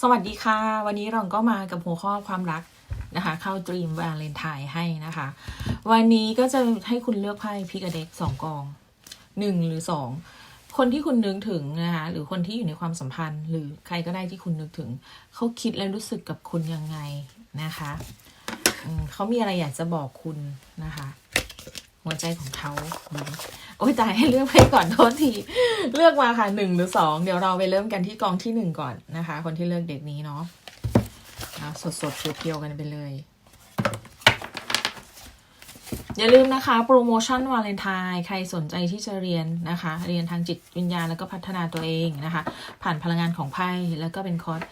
สวัสดีค่ะ วันนี้เราก็มากับหัวข้อความรักนะคะ เข้าดรีมวาเลนไทน์ให้นะคะ วันนี้ก็จะให้คุณเลือกไพ่พิกเด็กสองกองหนึ่งหรือสองคนที่คุณนึกถึงนะคะหรือคนที่อยู่ในความสัมพันธ์ หรือใครก็ได้ที่คุณนึกถึง เขาคิดและรู้สึกกับคุณยังไงนะคะเขามีอะไรอยากจะบอกคุณนะคะ หัวใจของเขาโอ้ยตายให้เลือกไปก่อนโทษที เลือกมาค่ะหนึ่งหรือสองเดี๋ยวเราไปเริ่มกันที่กองที่หนึ่งก่อนนะคะ คนที่เลือกเด็กนี้เนาะเอาสดๆเพียวๆกันไปเลย อย่าลืมนะคะ โปรโมชั่นวาเลนไทน์ใครสนใจที่จะเรียนนะคะ เรียนทางจิตวิญญาณแล้วก็พัฒนาตัวเองนะคะ ผ่านพลังงานของไพ่แล้วก็เป็นคอร์ส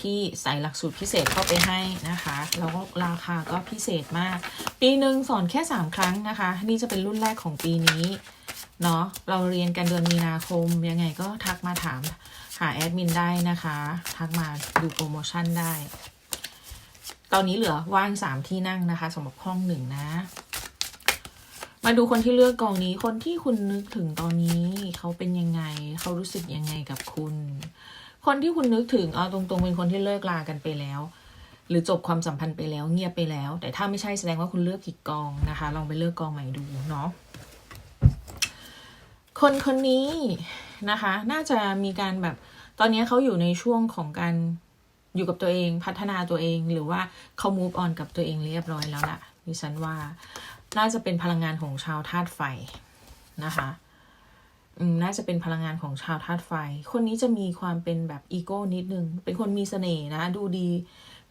ที่ใส่หลักสูตรพิเศษเข้าไปให้นะคะ แล้วก็ราคาก็พิเศษมาก ปีหนึ่งสอนแค่ 3 ครั้งนะคะ นี่จะเป็นรุ่นแรกของปีนี้เนาะเราเรียนกันเดือนมีนาคม ยังไงก็ทักมาถามหาแอดมินได้นะคะ ทักมาดูโปรโมชั่นได้ ตอนนี้เหลือว่าง 3 ที่นั่งนะคะสำหรับห้องหนึ่งนะ มาดูคนที่เลือกกองนี้คนที่คุณนึกถึงตอนนี้ เขาเป็นยังไง เขารู้สึกยังไงกับคุณ คนที่คุณนึกถึงเอาตรงๆเป็นคนที่เลิกลากันไปแล้ว หรือจบความสัมพันธ์ไปแล้วเงียบไปแล้ว แต่ถ้าไม่ใช่แสดงว่าคุณเลือกผิดกองนะคะ ลองไปเลือกกองใหม่ดูเนาะคนคนนี้นะคะ น่าจะมีการแบบตอนนี้เขาอยู่ในช่วงของการอยู่กับตัวเองพัฒนาตัวเองหรือว่าเขา move on กับตัวเองเรียบร้อยแล้วล่ะดิฉันว่า น่าจะเป็นพลังงานของชาวธาตุไฟนะคะ น่าจะเป็นพลังงานของชาวธาตุไฟ คนนี้จะมีความเป็นแบบอีโก้นิดนึง เป็นคนมีเสน่ห์นะ ดูดี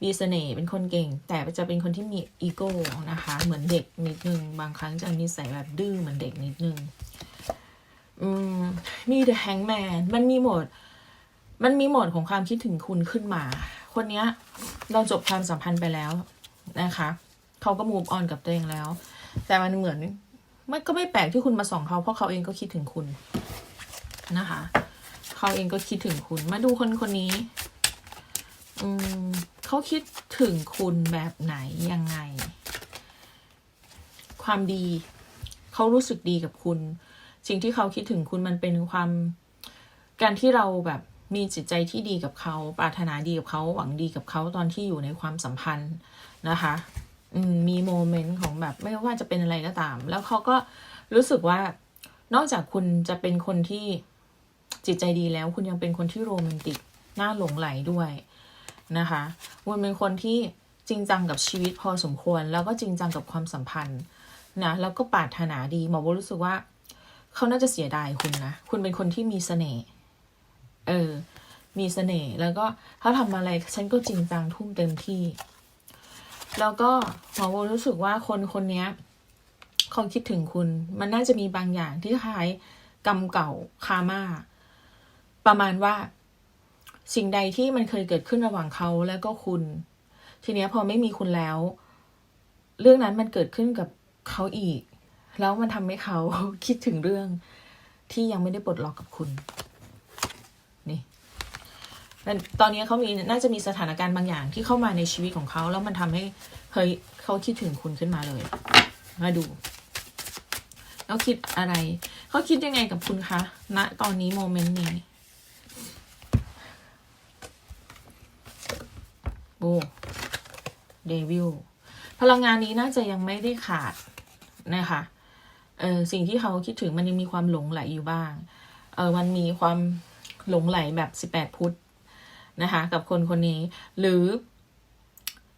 มีเสน่ห์ เป็นคนเก่ง แต่จะเป็นคนที่มีอีโก้นะคะ เหมือนเด็กนิดนึง บางครั้งจะนิสัยแบบดื้อเหมือนเด็กนิดนึง อืม มี The Hangman มันมีหมด มันมีหมดของความคิดถึงคุณขึ้นมา คนเนี้ย เราจบความสัมพันธ์ไปแล้วนะคะ เขาก็ move on กับตัวเองแล้ว แต่มันเหมือน ไม่ก็ไม่แปลกที่คุณมาส่องเขาเพราะเขาเองก็คิดถึงคุณนะคะ เขาเองก็คิดถึงคุณ มาดูคนคนนี้ อืมเขาคิดถึงคุณแบบไหนยังไง ความดี เขารู้สึกดีกับคุณ สิ่งที่เขาคิดถึงคุณมันเป็นความ การที่เราแบบมีจิตใจที่ดีกับเขา ปรารถนาดีกับเขา หวังดีกับเขาตอนที่อยู่ในความสัมพันธ์นะคะ มีโมเมนต์ของแบบไม่ว่าจะเป็นอะไรก็ตาม แล้วเขาก็รู้สึกว่านอกจากคุณจะเป็นคนที่จิตใจดีแล้ว คุณยังเป็นคนที่โรแมนติกน่าหลงไหลด้วยนะคะคุณเป็นคนที่จริงจังกับชีวิตพอสมควร แล้วก็จริงจังกับความสัมพันธ์นะแล้วก็ปรารถนาดีหมอโบรู้สึกว่าเขาน่าจะเสียดายคุณนะ คุณเป็นคนที่มีเสน่ห์เออ มีเสน่ห์แล้วก็เขาทำอะไรฉันก็จริงจังทุ่มเต็มที่ แล้วก็หมอโบรู้สึกว่าคนคนนี้เขาคิดถึงคุณ มันน่าจะมีบางอย่างที่คล้ายกรรมเก่าคามาประมาณว่า สิ่งใดที่มันเคยเกิดขึ้นระหว่างเขาและก็คุณ ทีเนี้ยพอไม่มีคุณแล้ว เรื่องนั้นมันเกิดขึ้นกับเขาอีก แล้วมันทำให้เขาคิดถึงเรื่องที่ยังไม่ได้ปลดล็อกกับคุณ ตอนนี้เขามีน่าจะมีสถานการณ์บางอย่างที่เข้ามาในชีวิตของเขาแล้วมันทำให้เฮ้ยเขาคิดถึงคุณขึ้นมาเลย มาดูแล้วคิดอะไรเขาคิดยังไงกับคุณคะณตอนนี้โมเมนต์นี้โอ้เดวิลพลังงานนี้น่าจะยังไม่ได้ขาดนะคะเออสิ่งที่เขาคิดถึงมันยังมีความหลงไหลอยู่บ้างเออมันมีความหลงไหลแบบสิบแปดพุทธ นะคะ กับคนคนนี้ หรือ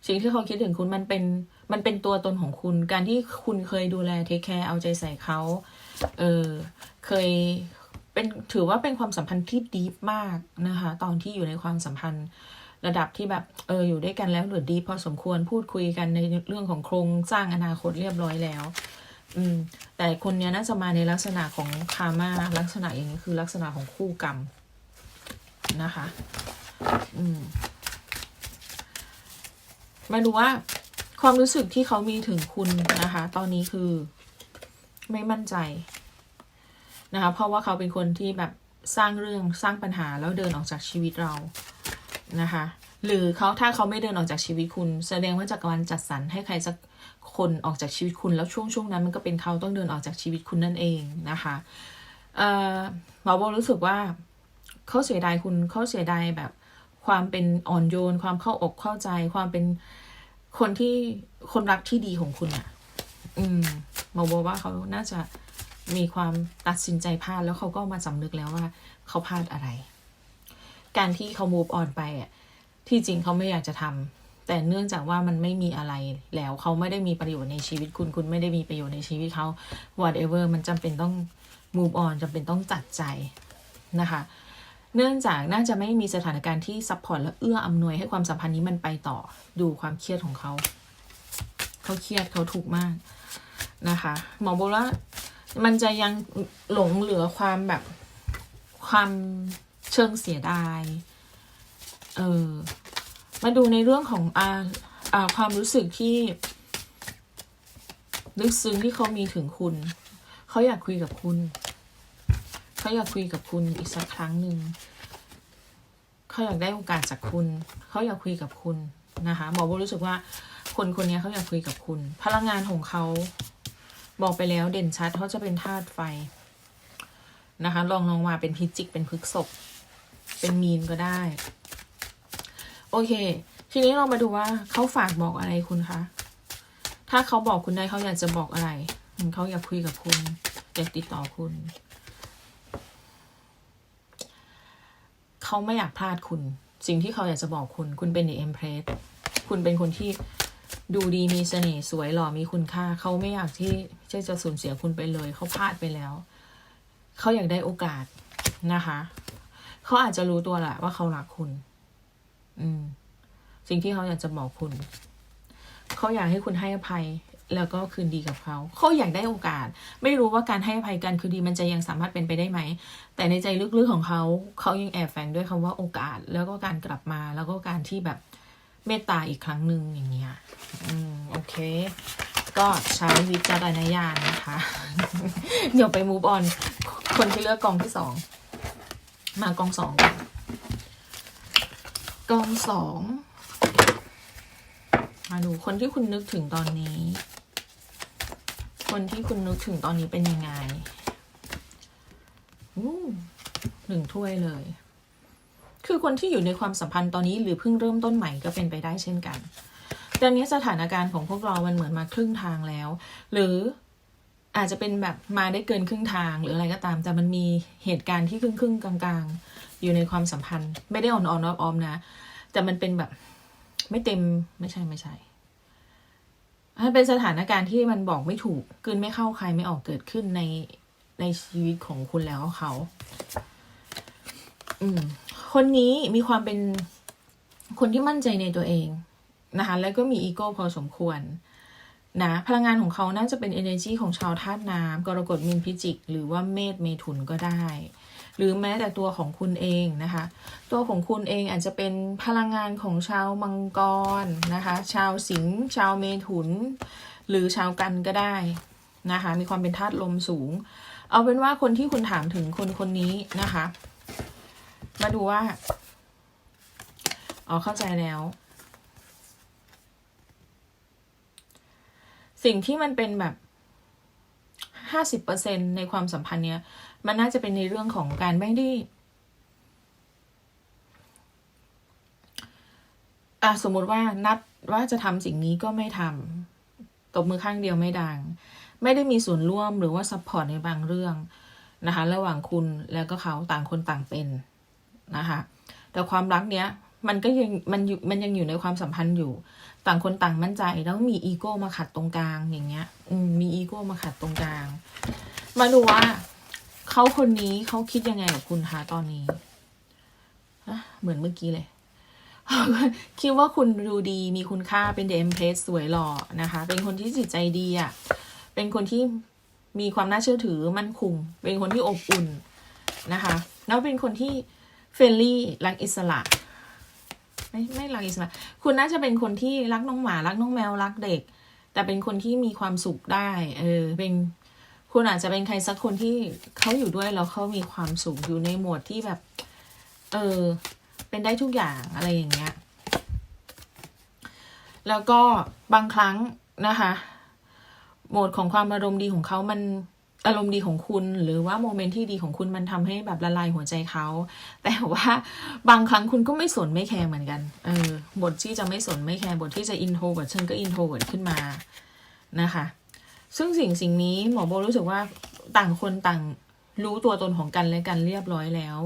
สิ่งที่เขาคิดถึงคุณมันเป็นมันเป็นตัวตนของคุณ การที่คุณเคยดูแลเทคแคร์เอาใจใส่เขา เออเคยเป็นถือว่าเป็นความสัมพันธ์ที่ดีมากนะคะ ตอนที่อยู่ในความสัมพันธ์ระดับที่แบบเอออยู่ด้วยกันแล้วหรือดีพอสมควรพูดคุยกันในเรื่องของโครงสร้างอนาคตเรียบร้อยแล้ว อืม แต่คนเนี้ยน่าจะมาในลักษณะของคามาลักษณะอย่างนี้คือลักษณะของคู่กรรมนะคะ อืมมาดูว่า ความรู้สึกที่เขามีถึงคุณนะคะ ตอนนี้คือไม่มั่นใจนะคะ เพราะว่าเขาเป็นคนที่แบบสร้างเรื่องสร้างปัญหาแล้วเดินออกจากชีวิตเรานะคะ หรือเขาถ้าเขาไม่เดินออกจากชีวิตคุณ แสดงว่าจักรวาลจัดสรรให้ใครสักคนออกจากชีวิตคุณแล้วช่วงช่วงนั้นมันก็เป็นเขาต้องเดินออกจากชีวิตคุณนั่นเองนะคะเอ่อหมอโบรู้สึกว่าเขาเสียดายคุณเขาเสียดายแบบ ความเป็นอ่อนโยน ความเข้าอกเข้าใจ ความเป็นคนที่คนรักที่ดีของคุณอะอืมมอบอกว่าเขาน่าจะมีความตัดสินใจพลาดแล้วเขาก็มาสำนึกแล้วว่าเขาพลาดอะไร การที่เขา move on ไปอะ ที่จริงเขาไม่อยากจะทำแต่เนื่องจากว่ามันไม่มีอะไรแล้วเขาไม่ได้มีประโยชน์ในชีวิตคุณ คุณไม่ได้มีประโยชน์ในชีวิตเขา whatever มันจำเป็นต้อง move on จำเป็นต้องจัดใจนะคะ เนื่องจากน่าจะไม่มีสถานการณ์ที่ซัพพอร์ตและเอื้ออำนวยให้ความสัมพันธ์นี้มันไปต่อดูความเครียดของเขา เขาเครียดเขาถูกมากนะคะหมอบอกว่ามันจะยังหลงเหลือความแบบความเชิงเสียดาย เออ มาดูในเรื่องของอาอ่าความรู้สึกที่ลึกซึ้งที่เขามีถึงคุณ เขาอยากคุยกับคุณ เขาอยากคุยกับคุณอีกสักครั้งหนึ่งเขาอยากได้โอกาสจากคุณเขาอยากคุยกับคุณนะคะหมอโบรู้สึกว่าคนคนนี้เขาอยากคุยกับคุณ พลังงานของเขาบอกไปแล้วเด่นชัดเขาจะเป็นธาตุไฟนะคะลองลองมาเป็นพิจิกเป็นพฤกษบเป็นมีนก็ได้ โอเค ทีนี้เรามาดูว่าเขาฝากบอกอะไรคุณคะถ้าเขาบอกคุณได้เขาอยากจะบอกอะไรเขาอยากคุยกับคุณอยากติดต่อคุณ เขาไม่อยากพลาดคุณ สิ่งที่เขาอยากจะบอกคุณ คุณเป็นเด e เอ็มเพรสคุณเป็นคนที่ดูดีมีเสน่ห์สวยหล่อมีคุณค่า เขาไม่อยากที่จะสูญเสียคุณไปเลย เขาพลาดไปแล้ว เขาอยากได้โอกาสนะคะ เขาอาจจะรู้ตัวแหละว่าเขารักคุณ อืม สิ่งที่เขาอยากจะบอกคุณ เขาอยากให้คุณให้อภัย แล้วก็คืนดีกับเขาเขาอยากได้โอกาส ไม่รู้ว่าการให้อภัยกันคืนดีมันจะยังสามารถเป็นไปได้ไหม แต่ในใจลึกๆของเขาเขายังแอบแฝงด้วยคำว่าโอกาส แล้วก็การกลับมาแล้วก็การที่แบบเมตตาอีกครั้งหนึ่งอย่างเงี้ยอืมโอเค ก็ใช้วิจารณญาณนะคะ เดี๋ยวไป move on คนที่เลือกกองที่สองมากองสองก่อนกองสองมาดูคนที่คุณนึกถึงตอนนี้ คนที่คุณนึกถึงตอนนี้เป็นยังไงหนึ่งถ้วยเลย คือคนที่อยู่ในความสัมพันธ์ตอนนี้หรือเพิ่งเริ่มต้นใหม่ก็เป็นไปได้เช่นกันตอนนี้สถานการณ์ของพวกเรามันเหมือนมาครึ่งทางแล้ว หรืออาจจะเป็นแบบมาได้เกินครึ่งทางหรืออะไรก็ตาม แต่มันมีเหตุการณ์ที่ครึ่งครึ่งๆกลางๆ อยู่ในความสัมพันธ์ ไม่ได้อ่อนๆออมๆนะ แต่มันเป็นแบบไม่เต็มไม่ใช่ไม่ใช่ มันเป็นสถานการณ์ที่มันบอกไม่ถูกกลืนไม่เข้าใครไม่ออกเกิดขึ้นในในชีวิตของคุณแล้วเขา อืม คนนี้มีความเป็นคนที่มั่นใจในตัวเองนะคะ แล้วก็มีอีโก้พอสมควรนะพลังงานของเขาน่าจะเป็น energy ของชาวธาตุน้ำกรกฎมีนพิจิก หรือว่าเมษเมถุนก็ได้ หรือแม้แต่ตัวของคุณเองนะคะ ตัวของคุณเองอาจจะเป็นพลังงานของชาวมังกรนะคะ ชาวสิงห์ชาวเมถุน หรือชาวกันก็ได้นะคะ มีความเป็นธาตุลมสูง เอาเป็นว่าคนที่คุณถามถึงคนคนนี้นะคะ มาดูว่าอ๋อเข้าใจแล้วสิ่งที่มันเป็นแบบห้าสิบเปอร์เซ็นในความสัมพันธ์เนี้ย มันน่าจะเป็นในเรื่องของการไม่ได้อะสมมุติว่านัดว่าจะทำสิ่งนี้ก็ไม่ทำตบมือข้างเดียวไม่ดัง ไม่ได้มีส่วนร่วมหรือว่าซัพพอร์ตในบางเรื่องนะคะ ระหว่างคุณแล้วก็เขาต่างคนต่างเป็นนะคะ แต่ความรักเนี้ยมันก็ยังมันอยู่มันยังอยู่ในความสัมพันธ์อยู่ ต่างคนต่างมั่นใจแล้วมีอีโก้มาขัดตรงกลางอย่างเงี้ย อืมมีอีโก้มาขัดตรงกลาง มาดูว่า เขาคนนี้เขาคิดยังไงกับคุณคะตอนนี้เหมือนเมื่อกี้เลย คิดว่าคุณดูดีมีคุณค่าเป็นเดมเพลสสวยหล่อนะคะ เป็นคนที่จิตใจดีอะ่ะ เป็นคนที่มีความน่าเชื่อถือมั่นคง เป็นคนที่อบอุ่นนะคะ แล้วเป็นคนที่เฟรนลี่รักอิสระไม่ไม่รักอิสระ คุณน่าจะเป็นคนที่รักน้องหมารักน้องแมวรักเด็ก แต่เป็นคนที่มีความสุขได้ เออ เป็น คุณอาจจะเป็นใครสักคนที่เขาอยู่ด้วยแล้วเขามีความสุขอยู่ในโหมดที่แบบ เออ เป็นได้ทุกอย่างอะไรอย่างเงี้ย แล้วก็บางครั้งนะคะโหมดของความอารมณ์ดีของเขามันอารมณ์ดีของคุณ หรือว่าโมเมนต์ที่ดีของคุณมันทำให้แบบละลายหัวใจเขา แต่ว่าบางครั้งคุณก็ไม่สนไม่แคร์เหมือนกัน เออ บทที่จะไม่สนไม่แคร์บทที่จะอินโทรเวิร์ดฉันก็อินโทรเวิร์ดขึ้นมานะคะ ซึ่งสิ่งสิ่งนี้หมอโบรู้สึกว่าต่างคนต่างรู้ตัวตนของกันและกันเรียบร้อยแล้ว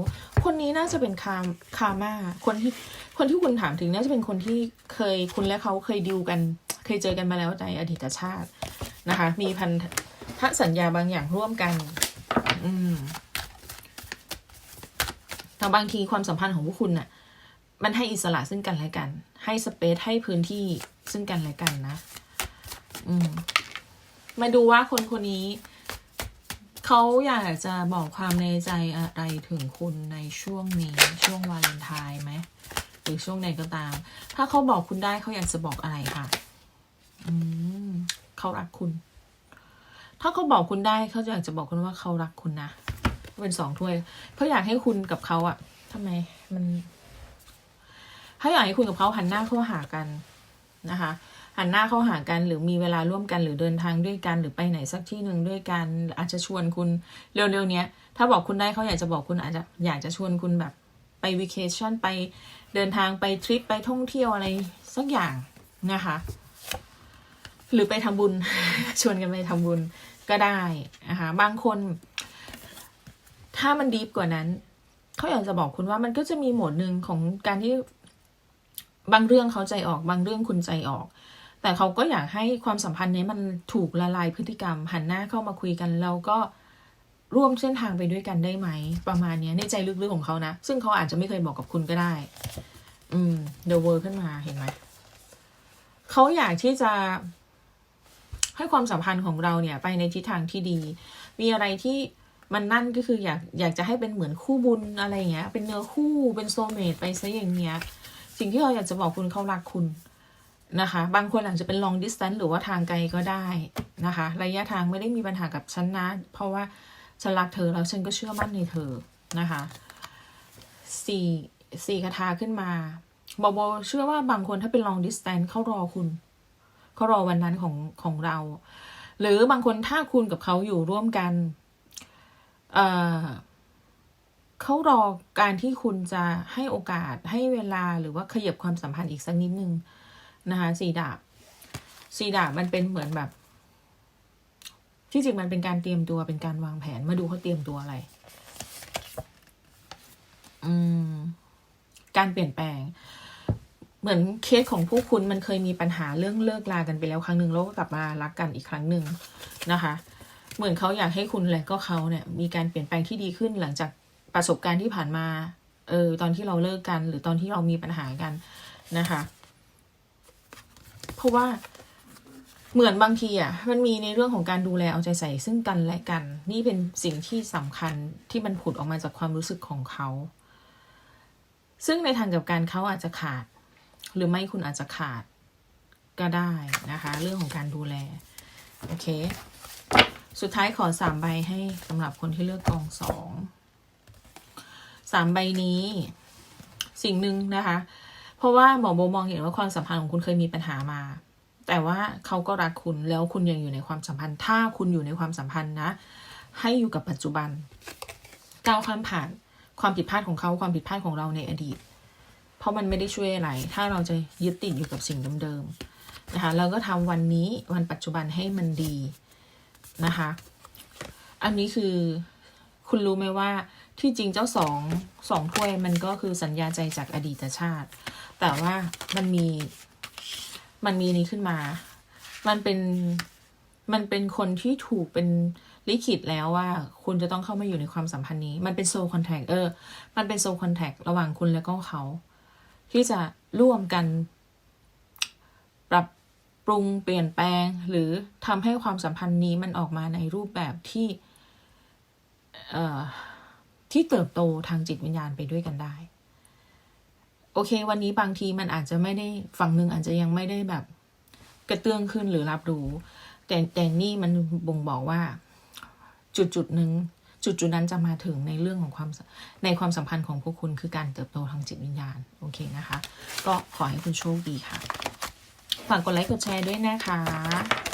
คนนี้น่าจะเป็นคามคามาคนที่คนที่คุณถามถึงน่าจะเป็นคนที่เคยคุณและเขาเคยดิวกัน เคยเจอกันมาแล้วในอดีตชาตินะคะ มีพันธสัญญาบางอย่างร่วมกัน อืมแต่บางทีความสัมพันธ์ของพวกคุณน่ะ มันให้อิสระซึ่งกันและกัน ให้สเปซให้พื้นที่ซึ่งกันและกันนะ อืม มาดูว่าคนคนนี้ เขาอยากจะบอกความในใจอะไรถึงคุณในช่วงนี้ช่วงวาเลนไทน์ไหมหรือช่วงไหนก็ตาม ถ้าเขาบอกคุณได้เขาอยากจะบอกอะไรค่ะ อืมเขารักคุณ ถ้าเขาบอกคุณได้เขาอยากจะบอกคุณว่าเขารักคุณนะเป็นสองถ้วยเขาอยากให้คุณกับเขาอะทำไมมันเขาอยากให้คุณกับเขาหันหน้าเข้าหากันนะคะ หันหน้าเข้าหากันหรือมีเวลาร่วมกันหรือเดินทางด้วยกัน หรือไปไหนสักที่หนึ่งด้วยกัน อาจจะชวนคุณเร็วๆเนี้ย ถ้าบอกคุณได้เขาอยากจะบอกคุณอาจจะอยากจะชวนคุณแบบไปวิเคชั่นไปเดินทางไปทริปไปท่องเที่ยวอะไรสักอย่างนะคะ หรือไปทำบุญ ชวนกันไปทำบุญก็ได้นะคะบางคน ถ้ามันดีฟกว่านั้นเขาอยากจะบอกคุณว่ามันก็จะมีโหมดหนึ่งของการที่บางเรื่องเขาใจออก บางเรื่องคุณใจออก แต่เขาก็อยากให้ความสัมพันธ์นี้มันถูกละลายพฤติกรรม หันหน้าเข้ามาคุยกันแล้วก็ร่วมเส้นทางไปด้วยกันได้ไหม ประมาณนี้ในใจลึกๆของเขานะ ซึ่งเขาอาจจะไม่เคยบอกกับคุณก็ได้ อืม The World ขึ้นมาเห็นไหม เขาอยากที่จะให้ความสัมพันธ์ของเราเนี่ย ไปในทิศทางที่ดี มีอะไรที่มันนั่นก็คืออยากอยากจะให้เป็นเหมือนคู่บุญอะไรเงี้ย เป็นเนื้อคู่เป็นโซเมตไปซะอย่างเงี้ย สิ่งที่เราอยากจะบอกคุณเขารักคุณ นะคะ บางคนอาจจะเป็น long distance หรือว่าทางไกลก็ได้นะคะ ระยะทางไม่ได้มีปัญหากับฉันนะ เพราะว่าฉันรักเธอแล้วฉันก็เชื่อมั่นในเธอนะคะสี่สี่คาถาขึ้นมาบอบเชื่อว่าบางคนถ้าเป็น long distance เขารอคุณ เขารอวันนั้นของของเรา หรือบางคนถ้าคุณกับเขาอยู่ร่วมกันเอ่อเขารอการที่คุณจะให้โอกาสให้เวลาหรือว่าขยับความสัมพันธ์อีกสักนิดนึง นะคะสีดาบสีดาบมันเป็นเหมือนแบบที่จริงมันเป็นการเตรียมตัวเป็นการวางแผนมาดูเขาเตรียมตัวอะไร อืม การเปลี่ยนแปลง เหมือนเคสของพวกคุณมันเคยมีปัญหาเรื่องเลิกลากันไปแล้วครั้งหนึ่งแล้วก็กลับมารักกันอีกครั้งหนึ่งนะคะ เหมือนเขาอยากให้คุณและก็เขาเนี่ย มีการเปลี่ยนแปลงที่ดีขึ้นหลังจากประสบการณ์ที่ผ่านมา เออ ตอนที่เราเลิกกัน หรือตอนที่เรามีปัญหากันนะคะ เพราะว่าเหมือนบางทีอะมันมีในเรื่องของการดูแลเอาใจใส่ซึ่งกันและกัน นี่เป็นสิ่งที่สำคัญที่มันผุดออกมาจากความรู้สึกของเขา ซึ่งในทางกับการเขาอาจจะขาด หรือไม่คุณอาจจะขาดก็ได้นะคะ เรื่องของการดูแล โอเค สุดท้ายขอสามใบให้สำหรับคนที่เลือกกองสองสามใบนี้ สิ่งหนึ่งนะคะ เพราะว่าหมอโบมองเห็นว่าความสัมพันธ์ของคุณเคยมีปัญหามา แต่ว่าเขาก็รักคุณแล้วคุณยังอยู่ในความสัมพันธ์ ถ้าคุณอยู่ในความสัมพันธ์นะ ให้อยู่กับปัจจุบันก้าวข้ามผ่านความผิดพลาดของเขาความผิดพลาดของเราในอดีต เพราะมันไม่ได้ช่วยอะไร ถ้าเราจะยึดติดอยู่กับสิ่งเดิมๆนะคะเราก็ทำวันนี้วันปัจจุบันให้มันดีนะคะ อันนี้คือคุณรู้ไหมว่าที่จริงเจ้าสองสองถ้วยมันก็คือสัญญาใจจากอดีตชาติ แต่ว่ามันมี มันมีนี้ขึ้นมา มันเป็นมันเป็นคนที่ถูกเป็นลิขิตแล้วว่า คุณจะต้องเข้ามาอยู่ในความสัมพันธ์นี้ มันเป็นโซคอนแทคเออ มันเป็นโซคอนแทคระหว่างคุณและก็เขา ที่จะร่วมกัน ปรับปรุงเปลี่ยนแปลง หรือทำให้ความสัมพันธ์นี้มันออกมาในรูปแบบที่ เอ่อที่เติบโตทางจิตวิญญาณไปด้วยกันได้ โอเค วันนี้บางทีมันอาจจะไม่ได้ฝั่งหนึ่งอาจจะยังไม่ได้แบบกระเตื้องขึ้นหรือรับรู้ แต่แต่นี่มันบ่งบอกว่า จุดจุดหนึ่งจุดจุดนั้นจะมาถึงในเรื่องของความในความสัมพันธ์ของพวกคุณคือการเติบโตทางจิตวิญญาณ โอเคนะคะ ก็ขอให้คุณโชคดีค่ะ ฝากกดไลค์กดแชร์ด้วยนะคะ